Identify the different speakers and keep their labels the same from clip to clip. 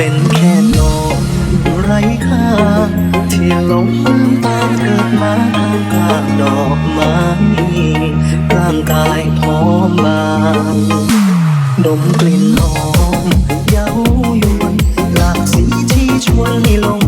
Speaker 1: เป็นแค่นมไรค่าที่หลงตามเกิดมาทางกลางดอกไม้กลางกายพร้อมบางดมกลิ่นหอมเย้ายวนหลากสีที่ชวนให้ลง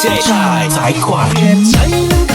Speaker 1: เสียด